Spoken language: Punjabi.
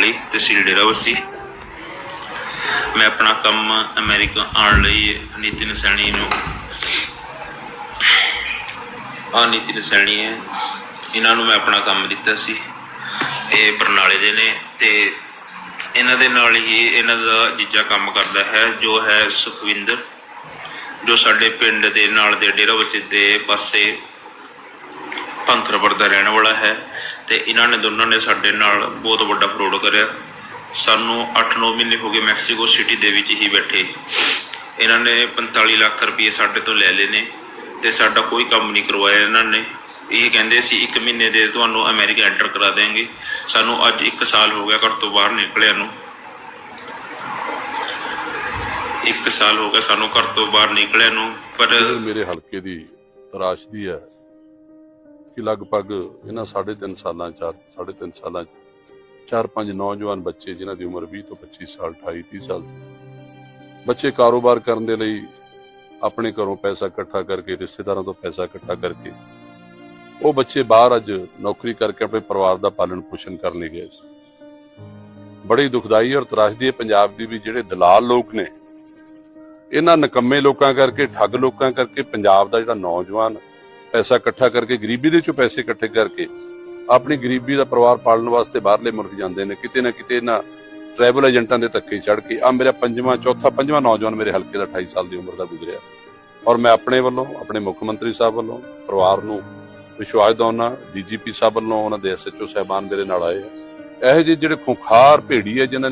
ਮੋਹਾਲੀ ਤਹਿਸੀਲ ਡੇਰਾਬੱਸੀ ਮੈਂ ਆਪਣਾ ਕੰਮ ਅਮਰੀਕਾ ਆਉਣ ਲਈ ਨਿਤਿਨ ਸੈਣੀ ਨੂੰ ਆ ਨਿਤਿਨ ਸੈਣੀ ਹੈ। ਇਹਨਾਂ ਨੂੰ ਮੈਂ ਆਪਣਾ ਕੰਮ ਦਿੱਤਾ ਸੀ। ਇਹ ਬਰਨਾਲੇ ਦੇ ਨੇ ਤੇ ਇਹਨਾਂ ਦੇ ਨਾਲ ਹੀ ਇਹਨਾਂ ਦਾ ਜੀਜਾ ਕੰਮ ਕਰਦਾ ਹੈ, ਜੋ ਹੈ ਸੁਖਵਿੰਦਰ, ਜੋ ਸਾਡੇ ਪਿੰਡ ਦੇ ਨਾਲ ਦੇ ਡੇਰਾਬੱਸੀ ਦੇ ਪਾਸੇ ਪੰਖਰਪੁਰ ਦਾ ਰਹਿਣ ਵਾਲਾ ਹੈ ਤੇ ਇਹਨਾਂ ਨੇ ਦੋਨਾਂ ਨੇ ਸਾਡੇ ਨਾਲ ਬਹੁਤ ਵੱਡਾ ਫਰੋਡ ਕਰਿਆ। ਸਾਨੂੰ 8-9 ਮਹੀਨੇ ਹੋ ਗਏ ਮੈਕਸੀਕੋ ਸਿਟੀ ਦੇ ਵਿੱਚ ਹੀ ਬੈਠੇ। ਇਹਨਾਂ ਨੇ 45 ਲੱਖ ਰੁਪਏ ਸਾਡੇ ਤੋਂ ਲੈ ਲਏ ਨੇ ਤੇ ਸਾਡਾ ਕੋਈ ਕੰਮ ਨਹੀਂ ਕਰਵਾਇਆ ਇਹਨਾਂ ਨੇ। ਇਹ ਕਹਿੰਦੇ ਸੀ 1 ਮਹੀਨੇ ਦੇ ਤੁਹਾਨੂੰ ਅਮਰੀਕਾ ਐਂਟਰ ਕਰਾ ਦੇਵਾਂਗੇ ਸਾਨੂੰ ਅੱਜ 1 ਸਾਲ ਹੋ ਗਿਆ ਘਰ ਤੋਂ ਬਾਹਰ ਨਿਕਲਿਆ ਨੂੰ। 1 ਸਾਲ ਹੋ ਗਿਆ ਸਾਨੂੰ ਘਰ ਤੋਂ ਬਾਹਰ ਨਿਕਲਿਆ ਨੂੰ, ਪਰ ਮੇਰੇ ਹਲਕੇ ਦੀ ਤਰਾਸ਼ਦੀ ਹੈ। ਕਿ ਲਗਭਗ ਇਹਨਾਂ 3.5 ਸਾਲਾਂ ਚਾਰ 3.5 ਸਾਲਾਂ ਚ ਚਾਰ ਪੰਜ ਨੌਜਵਾਨ ਬੱਚੇ ਜਿਨ੍ਹਾਂ ਦੀ ਉਮਰ 20 ਤੋਂ 25 ਸਾਲ 28 30 ਸਾਲ ਸੀ। ਬੱਚੇ ਕਾਰੋਬਾਰ ਕਰਨ ਦੇ ਲਈ ਆਪਣੇ ਘਰੋਂ ਪੈਸਾ ਇਕੱਠਾ ਕਰਕੇ, ਰਿਸ਼ਤੇਦਾਰਾਂ ਤੋਂ ਪੈਸਾ ਇਕੱਠਾ ਕਰਕੇ ਉਹ ਬੱਚੇ ਬਾਹਰ ਅੱਜ ਨੌਕਰੀ ਕਰਕੇ ਆਪਣੇ ਪਰਿਵਾਰ ਦਾ ਪਾਲਣ ਪੋਸ਼ਣ ਕਰਨ ਲਈ ਗਏ ਸੀ ਬੜੀ ਦੁਖਦਾਈ ਔਰ ਤਰਾਸ਼ਦੀ ਹੈ ਪੰਜਾਬ ਦੀ ਵੀ ਜਿਹੜੇ ਦਲਾਲ ਲੋਕ ਨੇ, ਇਹਨਾਂ ਨਕੰਮੇ ਲੋਕਾਂ ਕਰਕੇ, ਠੱਗ ਲੋਕਾਂ ਕਰਕੇ ਪੰਜਾਬ ਦਾ ਜਿਹੜਾ ਨੌਜਵਾਨ ਪੈਸਾ ਇਕੱਠਾ ਕਰਕੇ, ਗਰੀਬੀ ਦੇ ਚੋਂ ਪੈਸੇ ਇਕੱਠੇ ਕਰਕੇ ਆਪਣੀ ਗਰੀਬੀ ਦਾ ਪਰਿਵਾਰ ਪਾਲਣ ਵਾਸਤੇ ਬਾਹਰਲੇ ਮੁਲਕ ਜਾਂਦੇ ਨੇ, ਕਿਤੇ ਨਾ ਕਿਤੇ ਇਹਨਾਂ ਟਰੈਵਲ ਏਜੰਟਾਂ ਦੇ ਧੱਕੇ ਚੜ ਕੇ ਆ ਮੇਰਾ ਪੰਜਵਾਂ, ਚੌਥਾ, ਪੰਜਵਾਂ ਨੌਜਵਾਨ ਮੇਰੇ ਹਲਕੇ ਦਾ 28 ਸਾਲ ਦੀ ਉਮਰ ਦਾ ਗੁਜ਼ਰਿਆ ਔਰ ਮੈਂ ਆਪਣੇ ਵੱਲੋਂ, ਆਪਣੇ ਮੁੱਖ ਮੰਤਰੀ ਸਾਹਿਬ ਵੱਲੋਂ, ਪਰਿਵਾਰ ਨੂੰ ਵਿਸ਼ਵਾਸ ਦਿਵਾਉਣਾ ਡੀਜੀਪੀ ਸਾਹਿਬ ਵੱਲੋਂ, ਉਹਨਾਂ ਦੇ ਐਸਐਚਓ ਸਾਹਿਬਾਨ ਮੇਰੇ ਨਾਲ ਆਏ ਆ। ਇਹੋ ਜਿਹੇ ਜਿਹੜੇ ਖੁੰਖਾਰ ਭੇੜੀ ਹੈ ਜਿਨ੍ਹਾਂ